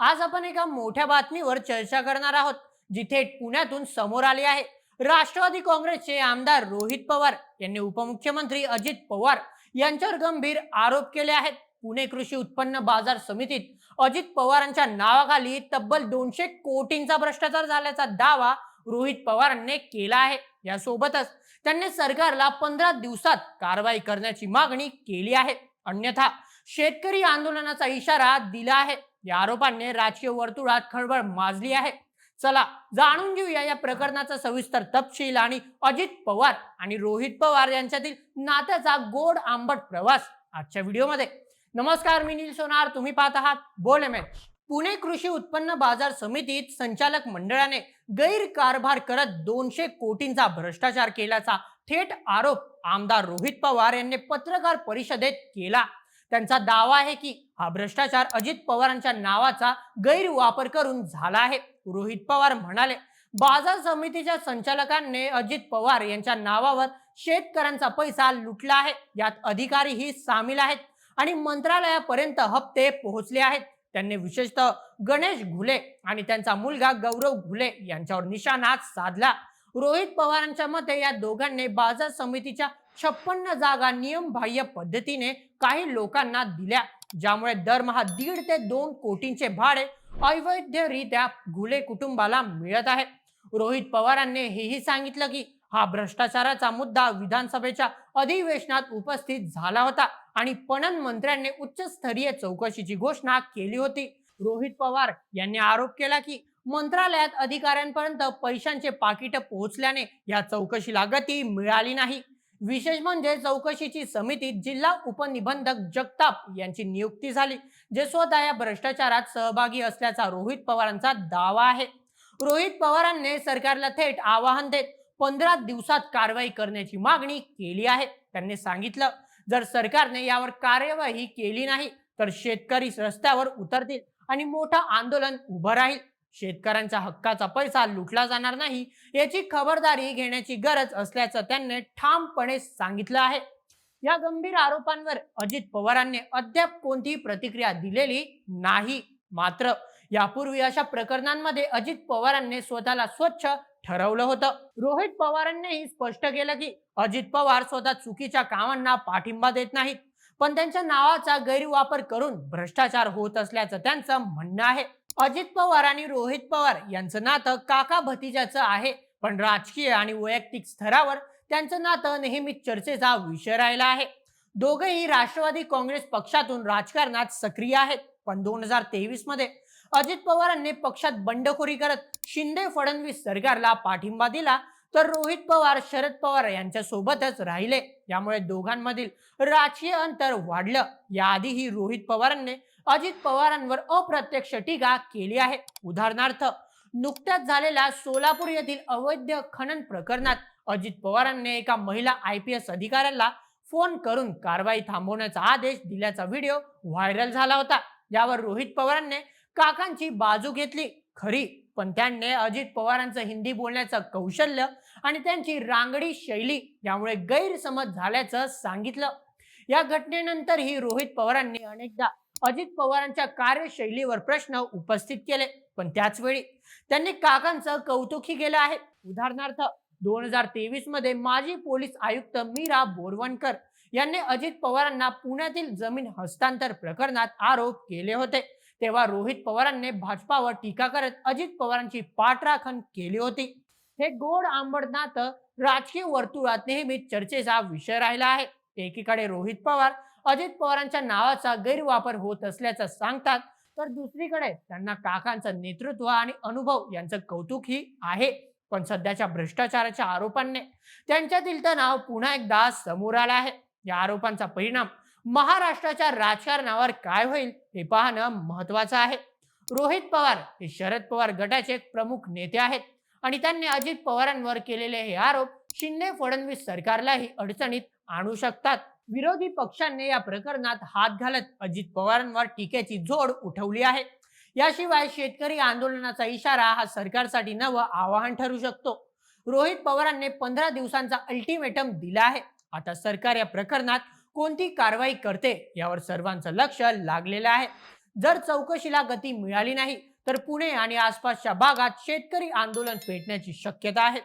आज आपण एका मोठ्या बातमीवर चर्चा करणार आहोत जिथे पुण्यातून समोर आले आहे. राष्ट्रवादी काँग्रेसचे आमदार रोहित पवार यांनी उपमुख्यमंत्री अजित पवार यांच्यावर गंभीर आरोप केले आहेत. पुणे कृषी उत्पन्न बाजार समितीत अजित पवारांच्या नावाखाली तब्बल दोनशे कोटींचा भ्रष्टाचार झाल्याचा दावा रोहित पवारांनी केला आहे. यासोबतच त्यांनी सरकारला पंधरा दिवसात कारवाई करण्याची मागणी केली आहे. अन्यथा शेतकरी आंदोलनाचा इशारा दिला आहे. या आरोपांनी राजकीय वर्तुळात खळबळ माजली आहे. चला जाणून घेऊया या प्रकरणाचा सविस्तर तपशील आणि अजित पवार आणि रोहित पवार यांच्यातील नात्याचा गोड आंबट प्रवास आजच्या व्हिडिओमध्ये. नमस्कार मी नील सोनार. तुम्ही पाहत आहात बोल मॅच पुणे कृषी उत्पन्न बाजार समितीत संचालक मंडळाने गैरकारभार करत दोनशे कोटींचा भ्रष्टाचार केल्याचा थेट आरोप आमदार रोहित पवार यांनी पत्रकार परिषदेत केला. त्यांचा दावा आहे की हा भ्रष्टाचार अजित पवारांच्या नावाचा गैरवापर करून झाला आहे. रोहित पवार म्हणाले बाजार समितीच्या संचालकांनी अजित पवार यांच्या नावावर शेतकऱ्यांचा पैसा लुटला आहे. यात अधिकारीही सामील आहेत आणि मंत्रालयापर्यंत हप्ते पोहोचले आहेत. त्यांनी विशेषतः गणेश घुले आणि त्यांचा मुलगा गौरव घुले यांच्यावर निशाणा साधला. रोहित पवारांच्या मते या दोघांनी बाजार समितीच्या छप्पन्न जागा नियमबाह्य पद्धतीने काही लोकांना दिल्या ज्यामुळे दरमहा दीड ते दोन कोटींचे भाडे अवैधरित्या घुले कुटुंबाला मिळत आहे. रोहित पवारांनी हेही सांगितलं की हा भ्रष्टाचाराचा मुद्दा विधानसभेच्या अधिवेशनात उपस्थित झाला होता आणि पणन मंत्र्यांनी उच्चस्तरीय चौकशीची घोषणा केली होती. रोहित पवार यांनी आरोप केला की मंत्रालयात अधिकाऱ्यांपर्यंत पैशांचे पाकिट पोहोचल्याने या चौकशीला गती मिळाली नाही. विशेष म्हणजे चौकशीची समितीत जिल्हा उपनिबंधक जगताप यांची नियुक्ती झाली जे स्वतः या भ्रष्टाचारात सहभागी असल्याचा रोहित पवारांचा दावा आहे. रोहित पवारांनी सरकारला थेट आवाहन देत पंधरा दिवसात कारवाई करण्याची मागणी केली आहे. त्यांनी सांगितलं जर सरकारने यावर कार्यवाही केली नाही तर शेतकरी रस्त्यावर उतरतील आणि मोठं आंदोलन उभं राहील. शेतकऱ्यांच्या हक्काचा पैसा लुटला जाणार नाही याची खबरदारी घेण्याची गरज असल्याचं त्यांनी ठामपणे सांगितलं आहे. या गंभीर आरोपांवर अजित पवारांनी अद्याप कोणतीही प्रतिक्रिया दिलेली नाही. मात्र यापूर्वी अशा प्रकरणांमध्ये अजित पवारांनी स्वतःला स्वच्छ ठरवलं होतं. रोहित पवारांनीही स्पष्ट केलं की अजित पवार स्वतः चुकीच्या कामांना पाठिंबा देत नाहीत पण त्यांच्या नावाचा गैरवापर करून भ्रष्टाचार होत असल्याचं त्यांचं म्हणणं आहे. अजित पवार आणि रोहित पवार यांचं नातं काका भतीजाचं आहे. पण राजकीय आणि वैयक्तिक स्तरावर त्यांचं नातं नेहमीच चर्चेचा विषय राहिला आहे. दोघेही राष्ट्रवादी काँग्रेस पक्षातून राजकारणात सक्रिय आहेत. पण दोन हजार तेवीसमध्ये अजित पवारांनी पक्षात बंडखोरी करत शिंदे फडणवीस सरकारला पाठिंबा दिला. तर रोहित पवार शरद पवार यांच्या सोबतच राहिले. यामुळे दोघांमधील राजकीय अंतर वाढलं. याआधीही रोहित पवारांनी अजित पवारांवर अप्रत्यक्ष टीका केली आहे. उदाहरणार्थ नुकत्याच झालेल्या सोलापूर येथील अवैध खनन प्रकरणात अजित पवारांनी एका महिला आय पी एस अधिकाऱ्याला फोन करून कारवाई थांबवण्याचा आदेश दिल्याचा व्हिडिओ व्हायरल झाला होता. यावर रोहित पवारांनी काकांची बाजू घेतली. खरी पण त्यांनी अजित पवारांचं हिंदी बोलण्याचं कौशल्य आणि त्यांची रांगडी शैली यामुळे गैरसमज झाल्याचं सांगितलं. या घटनेनंतरही रोहित पवारांनी अनेकदा अजित पवारांच्या कार्यशैलीवर प्रश्न उपस्थित केले पण त्याच वेळी त्यांनी काकांचं कौतुकही केलं आहे. उदाहरणार्थ दोन हजार तेवीसमध्ये माजी पोलीस आयुक्त मीरा बोरवणकर यांनी अजित पवारांना पुण्यातील जमीन हस्तांतर प्रकरणात आरोप केले होते. तेव्हा रोहित पवारांनी भाजपावर टीका करत अजित पवारांची पाठराखण केली होती. हे गोड आंबड नातं राजकीय वर्तुळात नेहमी चर्चेचा विषय राहिला आहे. एकीकडे रोहित पवार अजित पवारांच्या नावाचा गैरवापर होत असल्याचं सांगतात तर दुसरीकडे त्यांना काकांचं नेतृत्व आणि अनुभव यांचं कौतुकही आहे. पण सध्याच्या भ्रष्टाचाराच्या आरोपांनी त्यांच्यातील तणाव पुन्हा एकदा समोर आला आहे. या आरोपांचा परिणाम महाराष्ट्राच्या राजकारणावर काय होईल हे पाहणं महत्वाचं आहे. रोहित पवार हे शरद पवार गटाचे प्रमुख नेते आहेत आणि त्यांनी अजित पवारांवर केलेले हे आरोप शिंदे फडणवीस सरकारलाही अडचणीत आणू शकतात. विरोधी पक्षांनी या प्रकरणात हात घालत अजित पवारांवर टीकेची जोड उठवली आहे. याशिवाय शेतकरी आंदोलनाचा इशारा हा सरकारसाठी नवं आवाहन ठरू शकतो. रोहित पवारांनी पंधरा दिवसांचा अल्टिमेटम दिला आहे. आता सरकार या प्रकरणात कोणती कारवाई करते यावर सर्वांचं लक्ष लागलेलं आहे. जर चौकशीला गती मिळाली नाही तर पुणे आणि आसपासच्या भागात शेतकरी आंदोलन पेटण्याची शक्यता आहे.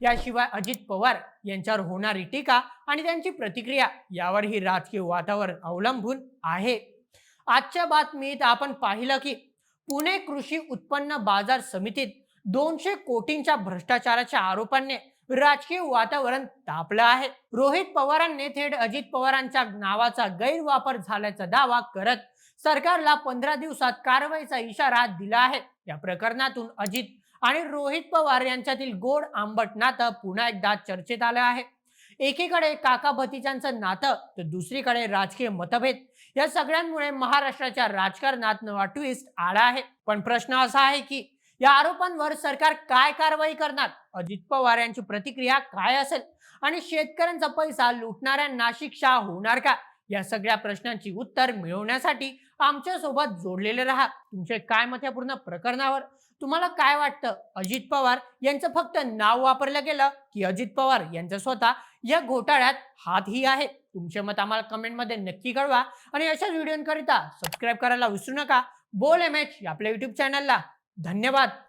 याशिवाय अजित पवार यांच्यावर होणारी टीका आणि त्यांची प्रतिक्रिया यावरही राजकीय वातावरण अवलंबून आहे. आजच्या बातमीत आपण पाहिलं की पुणे कृषी उत्पन्न बाजार समितीत दोनशे कोटींच्या भ्रष्टाचाराच्या आरोपांनी राजकीय वातावरण तापलं आहे. रोहित पवारांनी थेट अजित पवारांच्या नावाचा गैरवापर झाल्याचा दावा करत सरकारला पंधरा दिवसात कारवाईचा इशारा दिला आहे. या प्रकरणातून अजित आणि रोहित पवार यांच्यातील गोड आंबट नातं पुन्हा एकदा चर्चेत आलं आहे. एकीकडे काका भतीजांचं नातं तर दुसरीकडे राजकीय मतभेद या सगळ्यांमुळे महाराष्ट्राच्या राजकारणात नवा ट्विस्ट आला आहे. पण प्रश्न असा आहे की या आरोपांवर सरकार काय कारवाई करणार? अजित पवार यांची प्रतिक्रिया काय असेल? आणि शेतकऱ्यांचा पैसा लुटणाऱ्यांना शिक्षा होणार का? या सगळ्या प्रश्नांची उत्तर मिळवण्यासाठी आमच्यासोबत जोडलेले राहा. तुमचे काय मत या पूर्ण प्रकरणावर? तुम्हाला काय वाटतं? अजित पवार यांचं फक्त नाव वापरलं गेलं की अजित पवार यांचा स्वतः? या घोटाळ्यात हातही आहे. तुमचे मत आम्हाला कमेंटमध्ये नक्की कळवा. आणि अशाच व्हिडिओकरिता सबस्क्राईब करायला विसरू नका. बोल एम एच आपल्या युट्यूब चॅनलला धन्यवाद.